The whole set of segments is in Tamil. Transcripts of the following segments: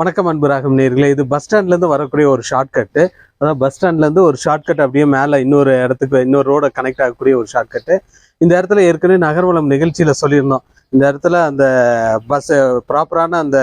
வணக்கம் அன்புராகும் நேர்களே. இது பஸ் ஸ்டாண்ட்லேருந்து வரக்கூடிய ஒரு ஷார்ட்கட்டு அதான் பஸ் ஸ்டாண்ட்லேருந்து ஒரு ஷார்ட்கட் அப்படியே மேலே இன்னொரு இடத்துக்கு இன்னொரு ரோடை கனெக்ட் ஆகக்கூடிய ஒரு ஷார்ட்கட்டு இந்த இடத்துல ஏற்கனவே நகர்வலம் நிகழ்ச்சியில் சொல்லியிருந்தோம். இந்த இடத்துல அந்த பஸ் ப்ராப்பரான அந்த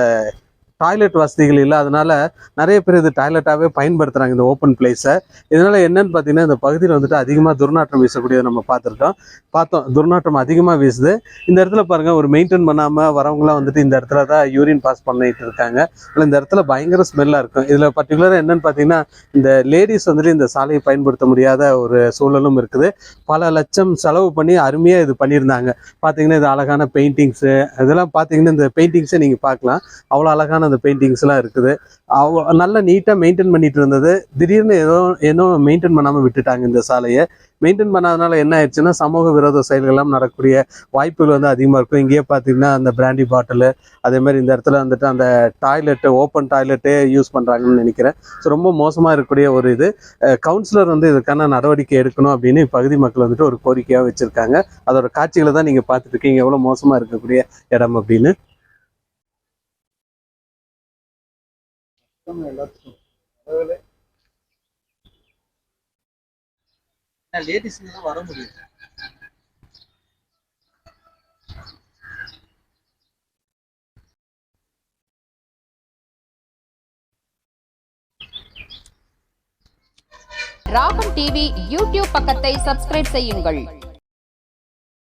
டாய்லெட் வசதிகள் இல்லாதனால நிறைய பேர் இது டாய்லெட்டாகவே பயன்படுத்துகிறாங்க இந்த ஓப்பன் பிளேஸை இதனால என்னென்னு பார்த்தீங்கன்னா இந்த பகுதியில் வந்துட்டு அதிகமாக துர்நாற்றம் வீசக்கூடியதை நம்ம பார்த்துருக்கோம். பார்த்தோம் துர்நாற்றம் அதிகமாக வீசுது. இந்த இடத்துல பாருங்க ஒரு மெயின்டைன் பண்ணாமல் வரவங்களாம் வந்துட்டு இந்த இடத்துல தான் யூரின் பாஸ் பண்ணிட்டு இருக்காங்க. இந்த இடத்துல பயங்கர ஸ்மெல்லாக இருக்கும். இதில் பர்டிகுலராக என்னன்னு பார்த்தீங்கன்னா இந்த லேடிஸ் வந்துட்டு இந்த சாலையை பயன்படுத்த முடியாத ஒரு சூழலும் இருக்குது. பல லட்சம் செலவு பண்ணி அருமையாக இது பண்ணியிருந்தாங்க. பார்த்தீங்கன்னா இது அழகான பெயிண்டிங்ஸு இதெல்லாம் பார்த்தீங்கன்னா இந்த பெயிண்டிங்ஸை நீங்கள் பார்க்கலாம். அவ்வளோ அழகான அந்த பெயிண்டிங்ஸ்லாம் இருக்குது. அவ நல்லா நீட்டாக மெயின்டைன் பண்ணிட்டு இருந்தது. திடீர்னு ஏதோ ஏதோ மெயின்டைன் பண்ணாமல் விட்டுட்டாங்க இந்த சாலையை. மெயின்டைன் பண்ணாதனால என்ன ஆயிடுச்சுன்னா சமூக விரோத செயல்கள்லாம் நடக்கக்கூடிய வாய்ப்புகள் வந்து அதிகமாக இருக்கும். இங்கேயே பார்த்தீங்கன்னா அந்த பிராண்டி பாட்டிலு அதே மாதிரி இந்த இடத்துல வந்துட்டு அந்த டாய்லெட்டு ஓப்பன் டாய்லெட்டே யூஸ் பண்ணுறாங்கன்னு நினைக்கிறேன். ஸோ ரொம்ப மோசமாக இருக்கக்கூடிய ஒரு இது. கவுன்சிலர் வந்து இதுக்கான நடவடிக்கை எடுக்கணும் அப்படின்னு பகுதி மக்கள் வந்துட்டு ஒரு கோரிக்கையாக வச்சுருக்காங்க. அதோட காட்சிகளை தான் நீங்கள் பார்த்துட்டு இருக்கீங்க. எவ்வளோ மோசமாக இருக்கக்கூடிய இடம் அப்படின்னு. லேடிஸ்ங்க தான் வர முடியும் ராகம் டிவி யூடியூப் பக்கத்தை சப்ஸ்கிரைப் செய்யுங்கள்.